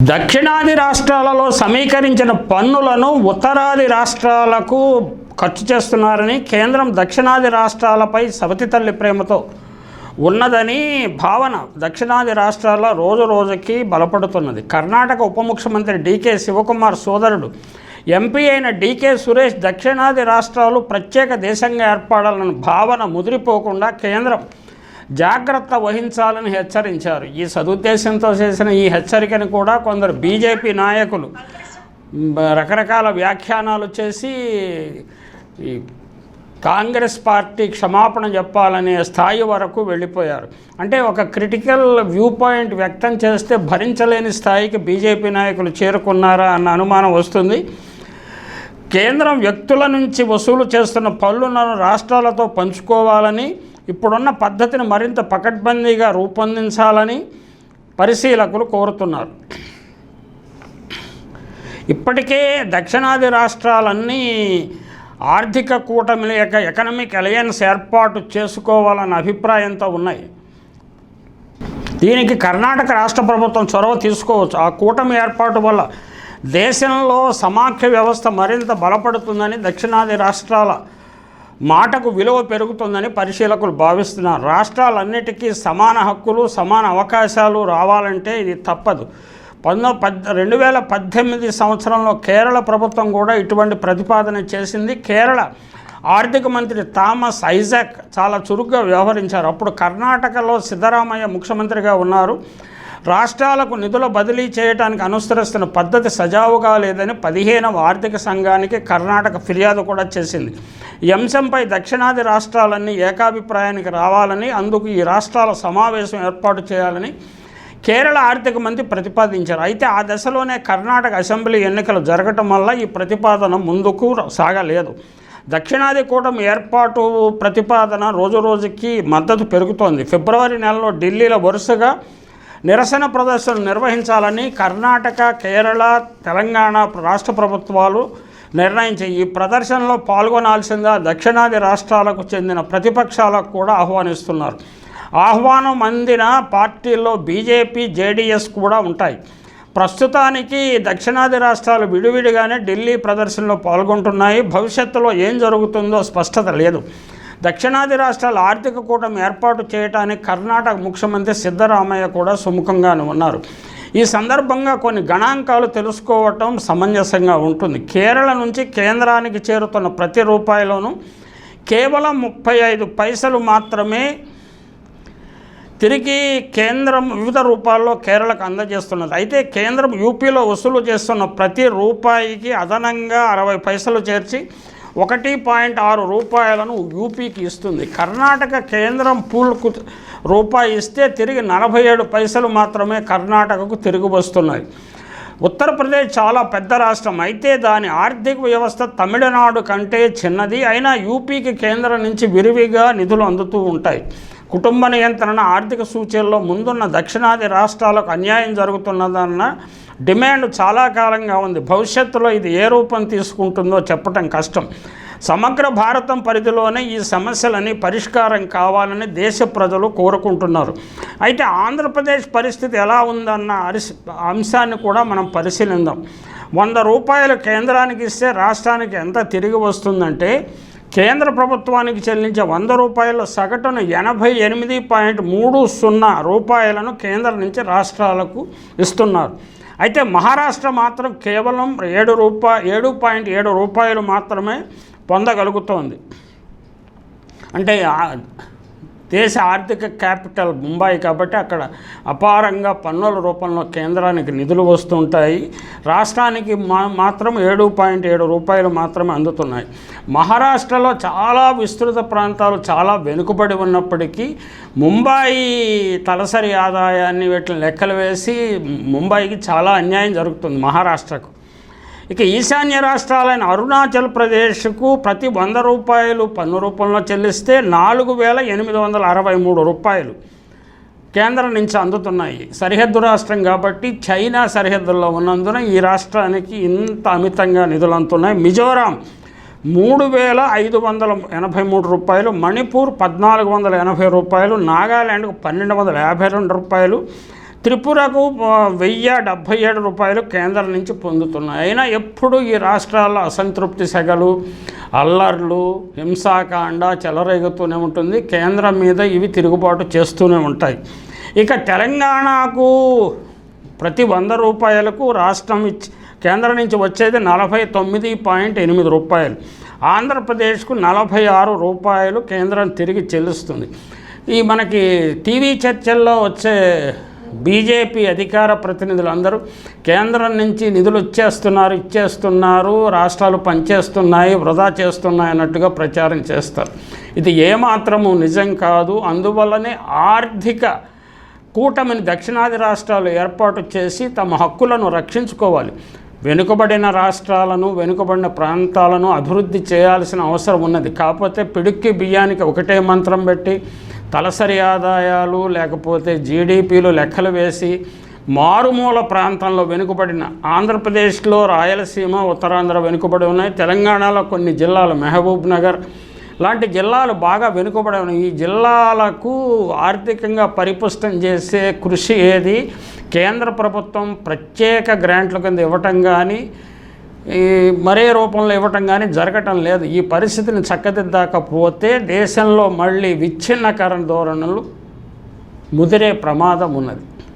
దక్షిణాది రాష్ట్రాలలో సమీకరించిన పన్నులను ఉత్తరాది రాష్ట్రాలకు ఖర్చు చేస్తున్నారని కేంద్రం దక్షిణాది రాష్ట్రాలపై సవతి తల్లి ప్రేమతో ఉన్నదని భావన దక్షిణాది రాష్ట్రాల రోజు రోజుకి బలపడుతున్నది. కర్ణాటక ఉప ముఖ్యమంత్రి డీకే శివకుమార్ సోదరుడు ఎంపీ అయిన డీకే సురేష్ దక్షిణాది రాష్ట్రాలు ప్రత్యేక దేశంగా ఏర్పడాలన్న భావన ముదిరిపోకుండా కేంద్రం జాగ్రత్త వహించాలని హెచ్చరించారు. ఈ సదుద్దేశంతో చేసిన ఈ హెచ్చరికను కూడా కొందరు బీజేపీ నాయకులు రకరకాల వ్యాఖ్యానాలు చేసి ఈ కాంగ్రెస్ పార్టీ క్షమాపణ చెప్పాలనే స్థాయి వరకు వెళ్ళిపోయారు. అంటే ఒక క్రిటికల్ వ్యూ పాయింట్ వ్యక్తం చేస్తే భరించలేని స్థాయికి బీజేపీ నాయకులు చేరుకున్నారా అన్న అనుమానం వస్తుంది. కేంద్రం వ్యక్తుల నుంచి వసూలు చేస్తున్న పన్నులను రాష్ట్రాలతో పంచుకోవాలని ఇప్పుడున్న పద్ధతిని మరింత పకడ్బందీగా రూపొందించాలని పరిశీలకులు కోరుతున్నారు. ఇప్పటికే దక్షిణాది రాష్ట్రాలన్నీ ఆర్థిక కూటమి యొక్క ఎకనమిక్ అలయన్స్ ఏర్పాటు చేసుకోవాలన్న అభిప్రాయంతో ఉన్నాయి. దీనికి కర్ణాటక రాష్ట్ర ప్రభుత్వం చొరవ తీసుకోవచ్చు. ఆ కూటమి ఏర్పాటు వల్ల దేశంలో సమాఖ్య వ్యవస్థ మరింత బలపడుతుందని దక్షిణాది రాష్ట్రాల మాటకు విలువ పెరుగుతుందని పరిశీలకులు భావిస్తున్నారు. రాష్ట్రాలన్నిటికీ సమాన హక్కులు సమాన అవకాశాలు రావాలంటే ఇది తప్పదు. పంతొమ్మిది పద్ రెండు వేల పద్దెనిమిది సంవత్సరంలో కేరళ ప్రభుత్వం కూడా ఇటువంటి ప్రతిపాదన చేసింది. కేరళ ఆర్థిక మంత్రి థామస్ ఐజాక్ చాలా చురుగ్గా వ్యవహరించారు. అప్పుడు కర్ణాటకలో సిద్ధరామయ్య ముఖ్యమంత్రిగా ఉన్నారు. రాష్ట్రాలకు నిధుల బదిలీ చేయడానికి అనుసరిస్తున్న పద్ధతి సజావుగా లేదని పదిహేనవ ఆర్థిక సంఘానికి కర్ణాటక ఫిర్యాదు కూడా చేసింది. ఈ అంశంపై దక్షిణాది రాష్ట్రాలన్నీ ఏకాభిప్రాయానికి రావాలని అందుకు ఈ రాష్ట్రాల సమావేశం ఏర్పాటు చేయాలని కేరళ ఆర్థిక మంత్రి ప్రతిపాదించారు. అయితే ఆ దశలోనే కర్ణాటక అసెంబ్లీ ఎన్నికలు జరగటం వల్ల ఈ ప్రతిపాదన ముందుకు సాగలేదు. దక్షిణాది కూటమి ఏర్పాటు ప్రతిపాదన రోజు రోజుకి మద్దతు పెరుగుతోంది. ఫిబ్రవరి నెలలో ఢిల్లీలో వరుసగా నిరసన ప్రదర్శనలు నిర్వహించాలని కర్ణాటక కేరళ తెలంగాణ రాష్ట్ర ప్రభుత్వాలు నిర్ణయించాయి. ఈ ప్రదర్శనలో పాల్గొనాల్సిందా దక్షిణాది రాష్ట్రాలకు చెందిన ప్రతిపక్షాలకు కూడా ఆహ్వానిస్తున్నారు. ఆహ్వానం అందిన పార్టీల్లో బీజేపీ జేడీఎస్ కూడా ఉంటాయి. ప్రస్తుతానికి దక్షిణాది రాష్ట్రాలు విడివిడిగానే ఢిల్లీ ప్రదర్శనలో పాల్గొంటున్నాయి. భవిష్యత్తులో ఏం జరుగుతుందో స్పష్టత లేదు. దక్షిణాది రాష్ట్రాల ఆర్థిక కూటమి ఏర్పాటు చేయడానికి కర్ణాటక ముఖ్యమంత్రి సిద్ధరామయ్య కూడా సుముఖంగానే ఉన్నారు. ఈ సందర్భంగా కొన్ని గణాంకాలు తెలుసుకోవటం సమంజసంగా ఉంటుంది. కేరళ నుంచి కేంద్రానికి చేరుతున్న ప్రతి రూపాయిలోనూ కేవలం ముప్పై ఐదు పైసలు మాత్రమే తిరిగి కేంద్రం వివిధ రూపాల్లో కేరళకు అందజేస్తున్నది. అయితే కేంద్రం యూపీలో వసూలు చేస్తున్న ప్రతి రూపాయికి అదనంగా అరవై పైసలు చేర్చి ఒకటి పాయింట్ ఆరు రూపాయలను యూపీకి ఇస్తుంది. కర్ణాటక కేంద్రం పూల్కు రూపాయి ఇస్తే తిరిగి నలభై ఏడు పైసలు మాత్రమే కర్ణాటకకు తిరిగి వస్తున్నాయి ఉత్తరప్రదేశ్ చాలా పెద్ద రాష్ట్రం. అయితే దాని ఆర్థిక వ్యవస్థ తమిళనాడు కంటే చిన్నది. అయినా యూపీకి కేంద్రం నుంచి విరివిగా నిధులు అందుతూ ఉంటాయి. కుటుంబ నియంత్రణ ఆర్థిక సూచీల్లో ముందున్న దక్షిణాది రాష్ట్రాలకు అన్యాయం జరుగుతున్నదన్న డిమాండ్ చాలా కాలంగా ఉంది. భవిష్యత్తులో ఇది ఏ రూపం తీసుకుంటుందో చెప్పటం కష్టం. సమగ్ర భారతం పరిధిలోనే ఈ సమస్యలని పరిష్కారం కావాలని దేశ ప్రజలు కోరుకుంటున్నారు. అయితే ఆంధ్రప్రదేశ్ పరిస్థితి ఎలా ఉందన్న అరిసి అంశాన్ని కూడా మనం పరిశీలిద్దాం వంద రూపాయలు కేంద్రానికి ఇస్తే రాష్ట్రానికి ఎంత తిరిగి వస్తుందంటే కేంద్ర ప్రభుత్వానికి చెల్లించే వంద రూపాయల సగటున ఎనభై ఎనిమిది పాయింట్ మూడు సున్నా రూపాయలను కేంద్రం నుంచి రాష్ట్రాలకు ఇస్తున్నారు. అయితే మహారాష్ట్ర మాత్రం కేవలం ఏడు రూపా ఏడు పాయింట్ ఏడు రూపాయలు మాత్రమే పొందగలుగుతోంది. అంటే దేశ ఆర్థిక క్యాపిటల్ ముంబై కాబట్టి అక్కడ అపారంగా పన్నుల రూపంలో కేంద్రానికి నిధులు వస్తుంటాయి రాష్ట్రానికి మా మాత్రం ఏడు పాయింట్ ఏడు రూపాయలు మాత్రమే అందుతున్నాయి. మహారాష్ట్రలో చాలా విస్తృత ప్రాంతాలు చాలా వెనుకబడి ఉన్నప్పటికీ ముంబాయి తలసరి ఆదాయాన్ని వీటిని లెక్కలు వేసి ముంబైకి చాలా అన్యాయం జరుగుతుంది మహారాష్ట్రకు. ఇక ఈశాన్య రాష్ట్రాలైన అరుణాచల్ ప్రదేశ్కు ప్రతి వంద రూపాయలు పన్ను రూపంలో చెల్లిస్తే నాలుగు వేల ఎనిమిది వందల అరవై మూడు రూపాయలు కేంద్రం నుంచి అందుతున్నాయి. సరిహద్దు రాష్ట్రం కాబట్టి చైనా సరిహద్దుల్లో ఉన్నందున ఈ రాష్ట్రానికి ఇంత అమితంగా నిధులు అందుతున్నాయి. మిజోరాం మూడు వేల ఐదు వందల ఎనభై మూడు రూపాయలు మణిపూర్ పద్నాలుగు వందల ఎనభై రూపాయలు నాగాల్యాండ్కు పన్నెండు వందల యాభై రెండు రూపాయలు త్రిపురకు వెయ్యి డెబ్భై ఏడు రూపాయలు కేంద్రం నుంచి పొందుతున్నాయి. అయినా ఎప్పుడు ఈ రాష్ట్రాల్లో అసంతృప్తి సెగలు అల్లర్లు హింసాకాండ చెలరేగుతూనే ఉంటుంది. కేంద్రం మీద ఇవి తిరుగుబాటు చేస్తూనే ఉంటాయి. ఇక తెలంగాణకు ప్రతి వంద రూపాయలకు రాష్ట్రం ఇచ్చి కేంద్రం నుంచి వచ్చేది నలభై తొమ్మిది పాయింట్ ఎనిమిది రూపాయలు. ఆంధ్రప్రదేశ్కు నలభై ఆరు రూపాయలు కేంద్రం తిరిగి చెల్లిస్తుంది. ఈ మనకి టీవీ చర్చల్లో వచ్చే బీజేపీ అధికార ప్రతినిధులు అందరూ కేంద్రం నుంచి నిధులు ఇచ్చేస్తున్నారు ఇచ్చేస్తున్నారు రాష్ట్రాలు పనిచేస్తున్నాయి వృధా చేస్తున్నాయి అన్నట్టుగా ప్రచారం చేస్తారు. ఇది ఏమాత్రము నిజం కాదు. అందువల్లనే ఆర్థిక కూటమిని దక్షిణాది రాష్ట్రాలు ఏర్పాటు చేసి తమ హక్కులను రక్షించుకోవాలి. వెనుకబడిన రాష్ట్రాలను వెనుకబడిన ప్రాంతాలను అభివృద్ధి చేయాల్సిన అవసరం ఉన్నది. కాకపోతే పిడుక్కి బియ్యానికి ఒకటే మంత్రం పెట్టి తలసరి ఆదాయాలు లేకపోతే జీడిపిలు లెక్కలు వేసి మారుమూల ప్రాంతంలో వెనుకబడిన ఆంధ్రప్రదేశ్లో రాయలసీమ ఉత్తరాంధ్ర వెనుకబడి ఉన్నాయి. తెలంగాణలో కొన్ని జిల్లాలు మహబూబ్ నగర్ లాంటి జిల్లాలు బాగా వెనుకబడి ఉన్నాయి. ఈ జిల్లాలకు ఆర్థికంగా పరిపుష్టం చేసే కృషి ఏది? కేంద్ర ప్రభుత్వం ప్రత్యేక గ్రాంట్ల కింద ఇవ్వటం కానీ ఈ మరే రూపంలో ఇవ్వటం కానీ జరగటం లేదు. ఈ పరిస్థితిని చక్కదిద్దకపోతే దేశంలో మళ్ళీ విచ్ఛిన్నకరణ ధోరణులు ముదిరే ప్రమాదం ఉన్నది.